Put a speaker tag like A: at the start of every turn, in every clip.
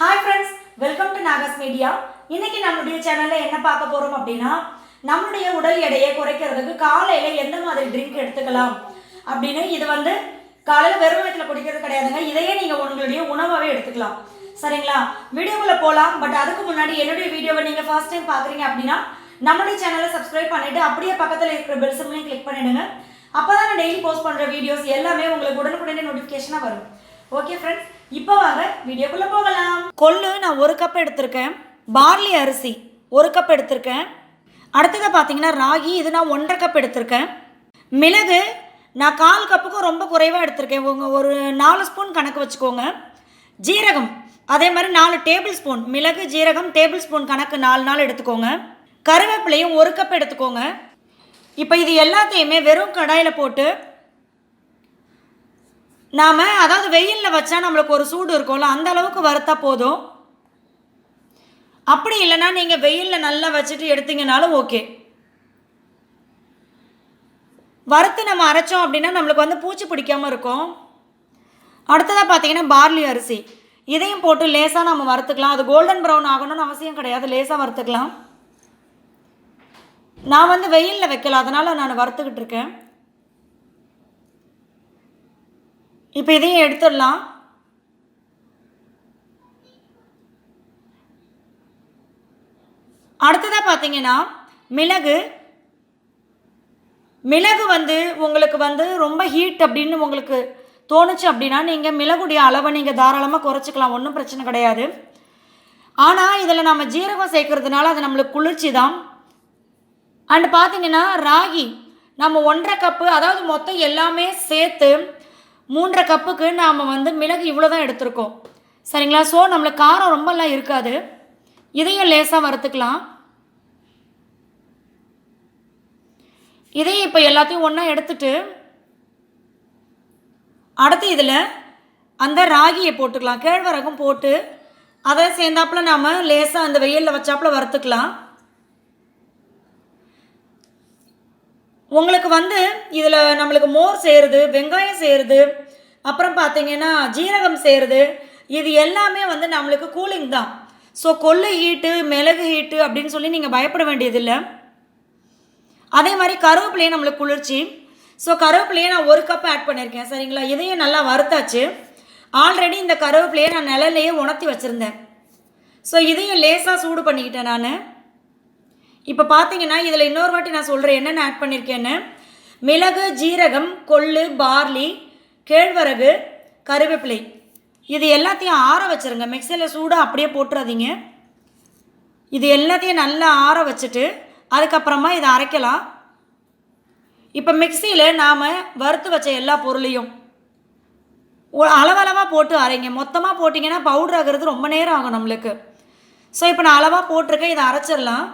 A: Hi friends welcome to Nagas media இன்னைக்கு நம்மளுடைய சேனல்ல என்ன பார்க்க போறோம் அப்படின்னா நம்மளுடைய உடல் எடையை குறைக்கிறதுக்கு காலையில எந்த மாதிரி ட்ரிங்க் எடுத்துக்கலாம் அப்படின்னு. இது வந்து காலையில வெறும் வயிற்றுல குடிக்கிறது கிடையாதுங்க. இதையே நீங்க உங்களுடைய உணவாவே எடுத்துக்கலாம். சரிங்களா? வீடியோக்குள்ள போகலாம் பட் அதுக்கு முன்னாடி என்னுடைய வீடியோவை நீங்க ஃபர்ஸ்ட் டைம் பாக்குறீங்க அப்படின்னா நம்மளுடைய சேனலை சப்ஸ்கிரைப் பண்ணிட்டு அப்படியே பக்கத்தில் இருக்கிற பெல் சிம்லையும் கிளிக் பண்ணிடுங்க. அப்போதான் நான் டெய்லி போஸ்ட் பண்ற வீடியோஸ் எல்லாமே உங்களுக்கு உடனுக்குடனே நோட்டிஃபிகேஷனாக வரும். ஓகே ஃப்ரெண்ட்ஸ் இப்போ வாங்க வீடியோக்குள்ள போகலாம். கொள்ளு நான் ஒரு கப் எடுத்திருக்கேன். பார்லி அரிசி ஒரு கப் எடுத்திருக்கேன். அடுத்தது பார்த்தீங்கன்னா ராகி இது நான் ஒன்றரை கப் எடுத்திருக்கேன். மிளகு நான் கால் கப்புக்கும் ரொம்ப குறைவாக எடுத்திருக்கேன். உங்கள் ஒரு நாலு ஸ்பூன் கணக்கு வச்சுக்கோங்க. ஜீரகம் அதே மாதிரி நாலு டேபிள் ஸ்பூன் மிளகு ஜீரகம் டேபிள் ஸ்பூன் கணக்கு நாலு நாள் எடுத்துக்கோங்க. கருவேப்பிலையும் ஒரு கப் எடுத்துக்கோங்க. இப்போ இது எல்லாத்தையுமே வெறும் கடாயில் போட்டு நாம் அதாவது வெயிலில் வச்சா நம்மளுக்கு ஒரு சூடு இருக்கும்ல அந்த அளவுக்கு வறுத்தா போதும். அப்படி இல்லைன்னா நீங்கள் வெயிலில் நல்லா வச்சுட்டு எடுத்தீங்கனாலும் ஓகே. வறுத்து நம்ம அரைச்சோம் அப்படின்னா நம்மளுக்கு வந்து பூச்சி பிடிக்காமல் இருக்கும். அடுத்ததாக பார்த்தீங்கன்னா பார்லி அரிசி. இதையும் போட்டு லேசாக நம்ம வறுத்துக்கலாம். அது கோல்டன் ப்ரௌன் ஆகணும்னு அவசியம் கிடையாது. லேசாக வறுத்துக்கலாம். நான் வந்து வெயிலில் வைக்கல. அதனால் நான் வறுத்துக்கிட்டு இருக்கேன். இப்போ இதையும் எடுத்துடலாம். அடுத்ததாக பார்த்தீங்கன்னா மிளகு. மிளகு வந்து உங்களுக்கு வந்து ரொம்ப ஹீட் அப்படின்னு உங்களுக்கு தோணுச்சு அப்படின்னா நீங்கள் மிளகுடைய அளவை நீங்கள் தாராளமாக குறைச்சிக்கலாம். ஒன்றும் பிரச்சனை கிடையாது. ஆனால் இதில் நம்ம ஜீரகம் சேர்க்கறதுனால அது நம்மளுக்கு குளிர்ச்சி தான் அண்டு பார்த்தீங்கன்னா ராகி. நம்ம ஒன்றரை கப்பு அதாவது மொத்தம் எல்லாமே சேர்த்து மூன்றரை கப்புக்கு நாம் வந்து மிளகு இவ்வளோ தான் எடுத்திருக்கோம். சரிங்களா? ஸோ நம்மளுக்கு காரம் ரொம்பலாம் இருக்காது. இதையும் லேசாக வறுத்துக்கலாம். இதையும் இப்போ எல்லாத்தையும் ஒன்றா எடுத்துட்டு அடுத்து இதில் அந்த ராகியை போட்டுக்கலாம். கேழ்வரகும் போட்டு அதை சேர்ந்தாப்புல நாம் லேசாக அந்த வெயிலில் வச்சாப்புல வறுத்துக்கலாம். உங்களுக்கு வந்து இதில் நம்மளுக்கு மோர் சேருது வெங்காயம் சேருது அப்புறம் பார்த்தீங்கன்னா ஜீரகம் செய்கிறது இது எல்லாமே வந்து நம்மளுக்கு கூலிங் தான். ஸோ கொள்ளு ஹீட்டு மிளகு ஹீட்டு அப்படின்னு சொல்லி நீங்கள் பயப்பட வேண்டியதில்லை. அதே மாதிரி கருவேப்பிலையும் நம்மளுக்கு குளிர்ச்சி. ஸோ கருவேப்பிலையை நான் ஒரு கப் ஆட் பண்ணியிருக்கேன் சரிங்களா? இதையும் நல்லா வறுத்தாச்சு. ஆல்ரெடி இந்த கருவேப்பிலையை நான் நிழலையே உணர்த்தி வச்சுருந்தேன். ஸோ இதையும் லேசாக சூடு பண்ணிக்கிட்டேன் நான். இப்போ பார்த்தீங்கன்னா இதில் இன்னொரு வாட்டி நான் சொல்கிறேன் என்னென்ன ஆட் பண்ணியிருக்கேன்னு. மிளகு ஜீரகம் கொள்ளு பார்லி கேழ்வரகு கருவேப்பிலை. இது எல்லாத்தையும் ஆற வச்சுருங்க. மிக்சியில் சூடாக அப்படியே போட்டுறாதீங்க. இது எல்லாத்தையும் நல்லா ஆற வச்சுட்டு அதுக்கப்புறமா இதை அரைக்கலாம். இப்போ மிக்சியில் நாம் வறுத்து வச்ச எல்லா பொருளையும் அளவளவாக போட்டு அரைங்க. மொத்தமாக போட்டிங்கன்னா பவுடர் ஆகிறது ரொம்ப நேரம் ஆகும் நம்மளுக்கு. ஸோ இப்போ நான் அளவாக போட்டிருக்கேன். இதை அரைச்சிடலாம்.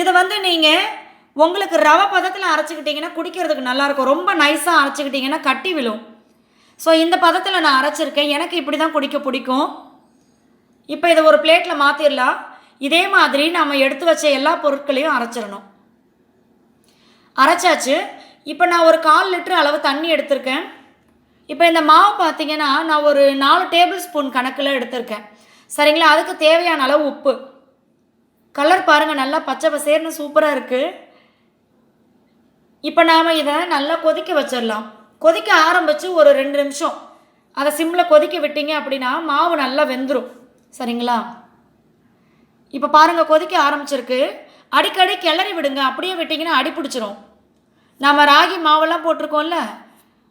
A: இதை வந்து நீங்கள் உங்களுக்கு ரவை பதத்தில் அரைச்சிக்கிட்டிங்கன்னா குடிக்கிறதுக்கு நல்லாயிருக்கும். ரொம்ப நைஸாக அரைச்சிக்கிட்டிங்கன்னா கட்டி விழும். ஸோ இந்த பதத்தில் நான் அரைச்சிருக்கேன். எனக்கு இப்படி தான் குடிக்க பிடிக்கும். இப்போ இதை ஒரு பிளேட்டில் மாற்றிடலாம் இதே மாதிரி நம்ம எடுத்து வச்ச எல்லா பொருட்களையும் அரைச்சிடணும். அரைச்சாச்சு. இப்போ நான் ஒரு கால் லிட்டர் அளவு தண்ணி எடுத்திருக்கேன். இப்போ இந்த மாவு பார்த்தீங்கன்னா நான் ஒரு நாலு டேபிள் ஸ்பூன் கணக்கில் எடுத்திருக்கேன். சரிங்களா? அதுக்கு தேவையான அளவு உப்பு. கலர் பாருங்கள் நல்லா பச்சை பசேர்னு சூப்பராக இருக்குது இப்போ நாம் இதை நல்லா கொதிக்க வச்சிடலாம் கொதிக்க ஆரம்பித்து ஒரு ரெண்டு நிமிஷம். அதை சிம்மில் கொதிக்க விட்டீங்க அப்படின்னா மாவு நல்லா வெந்துடும் சரிங்களா? இப்போ பாருங்கள் கொதிக்க ஆரம்பிச்சிருக்கு. அடிக்கடி கிளறி விடுங்க. அப்படியே விட்டிங்கன்னா அடி பிடிச்சிரும். நம்ம ராகி மாவெல்லாம் போட்டிருக்கோம்ல.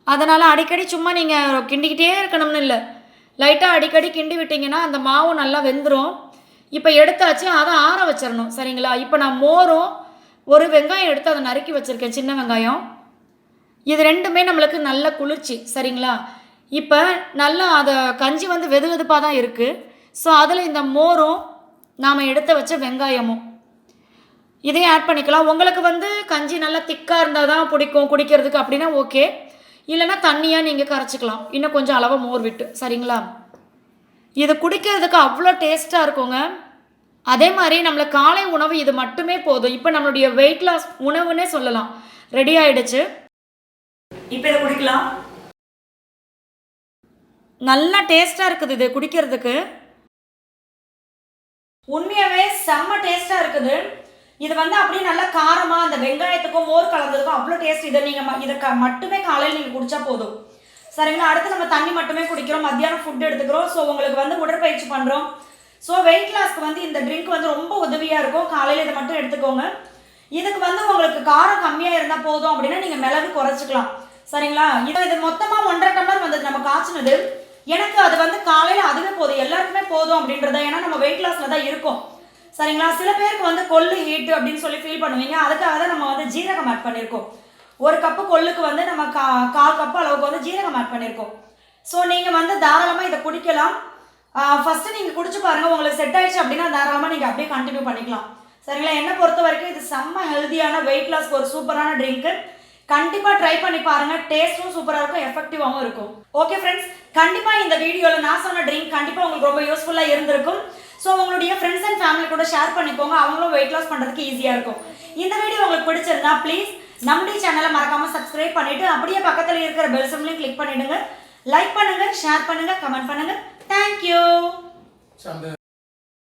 A: அதனால் அடிக்கடி சும்மா நீங்கள் கிண்டிக்கிட்டே இருக்கணும்னு இல்லை. லைட்டாக அடிக்கடி கிண்டி விட்டிங்கன்னா அந்த மாவு நல்லா வெந்துடும் இப்போ எடுத்தாச்சு அதை ஆற வச்சிடணும் சரிங்களா? இப்போ நான் மோரும். ஒரு வெங்காயம் எடுத்து அதை நறுக்கி வச்சுருக்கேன் சின்ன வெங்காயம். இது ரெண்டுமே நம்மளுக்கு நல்ல குளிர்ச்சி சரிங்களா? இப்போ நல்லா அதை கஞ்சி வந்து வெது வெதுப்பாக தான் இருக்குது ஸோ அதில் இந்த மோரும் நாம் எடுத்து வச்ச வெங்காயமும். இதையும் ஆட் பண்ணிக்கலாம். உங்களுக்கு வந்து கஞ்சி நல்லா திக்காக இருந்தால் தான் பிடிக்கும் குடிக்கிறதுக்கு அப்படின்னா ஓகே இல்லைன்னா தண்ணியாக நீங்கள் கரைச்சிக்கலாம். இன்னும் கொஞ்சம் அளவாக மோர் விட்டு சரிங்களா? இது குடிக்கிறதுக்கு அவ்வளோ டேஸ்ட்டாக இருக்குங்க. அதே மாதிரி நம்மளுக்கு காலை உணவு இது மட்டுமே போதும். இப்போ நம்மளுடைய வெயிட் லாஸ் உணவுன்னே சொல்லலாம். ரெடி ஆயிடுச்சு. இப்போ இதை குடிக்கலாம். நல்லா டேஸ்ட்டாக இருக்குது இது குடிக்கிறதுக்கு. உண்மையாகவே செம்ம டேஸ்ட்டாக இருக்குது. இது வந்து அப்படியே நல்லா காரமாக அந்த வெங்காயத்துக்கும் மோர் கலந்ததுக்கும் அவ்வளோ டேஸ்ட் இதை நீங்கள் இதை க மட்டுமே காலையில் நீங்கள் குடிச்சா போதும். சரிங்களா? அடுத்து நம்ம தண்ணி மட்டுமே குடிக்கிறோம். மத்தியானம் ஃபுட் எடுத்துக்கிறோம். ஸோ உங்களுக்கு வந்து உடற்பயிற்சி பண்ணுறோம் ஸோ வெயிட் லாஸ்க்கு வந்து இந்த ட்ரிங்க் வந்து ரொம்ப உதவியாக இருக்கும். காலையில் இதை மட்டும் எடுத்துக்கோங்க. இதுக்கு வந்து உங்களுக்கு காரம் கம்மியாக இருந்தால் போதும் அப்படின்னா நீங்கள் மிளகு குறைச்சிக்கலாம். சரிங்களா? இது இது மொத்தமாக ஒன்றரை டம்ளர் வந்தது நம்ம காய்ச்சினது. எனக்கு அது வந்து காலையில் அதுவே போதும். எல்லாருக்குமே போதும் அப்படின்றத ஏன்னா நம்ம வெயிட் லாஸில் தான் இருக்கோம். சரிங்களா? சில பேருக்கு வந்து கொள்ளு ஹீட்டு அப்படின்னு சொல்லி ஃபீல் பண்ணுவீங்க. அதுக்காக தான் நம்ம வந்து ஜீரகம் ஆட் பண்ணியிருக்கோம். ஒரு கப்பு கொள்ளுக்கு வந்து நம்ம கா கால் கப்பு அளவுக்கு வந்து ஜீரகம் ஆட் பண்ணியிருக்கோம். ஸோ நீங்கள் வந்து தாராளமாக இதை குடிக்கலாம். ஃபஸ்ட்டு நீங்கள் குடிச்சு பாருங்கள் உங்களுக்கு செட் ஆயிடுச்சு அப்படின்னா தாராளமாக நீங்கள் அப்படியே கண்டினியூ பண்ணிக்கலாம். சரிங்களா? என்னை பொறுத்த வரைக்கும் இது செம்ம ஹெல்த்தியான வெயிட் லாஸ்க்கு ஒரு சூப்பரான ட்ரிங்க்கு கண்டிப்பாக ட்ரை பண்ணி பாருங்கள் டேஸ்ட்டும் சூப்பராக இருக்கும் எஃபெக்டிவாகவும் இருக்கும். ஓகே ஃப்ரெண்ட்ஸ் கண்டிப்பாக இந்த வீடியோவில் நான் சொன்ன ட்ரிங்க் கண்டிப்பாக உங்களுக்கு ரொம்ப யூஸ்ஃபுல்லாக இருந்திருக்கும். ஸோ உங்களுடைய ஃப்ரெண்ட்ஸ் அண்ட் ஃபேமிலி கூட ஷேர் பண்ணிக்கோங்க. அவங்களும் வெயிட் லாஸ் பண்ணுறதுக்கு ஈஸியாக இருக்கும். இந்த வீடியோ உங்களுக்கு பிடிச்சிருந்தா ப்ளீஸ் நம்முடைய சேனலை மறக்காமல் சப்ஸ்கிரைப் பண்ணிவிட்டு அப்படியே பக்கத்தில் இருக்கிற பெல் சிம்லையும் கிளிக் பண்ணிவிடுங்க லைக் பண்ணுங்கள் ஷேர் பண்ணுங்கள் கமெண்ட் பண்ணுங்கள்
B: Thank you.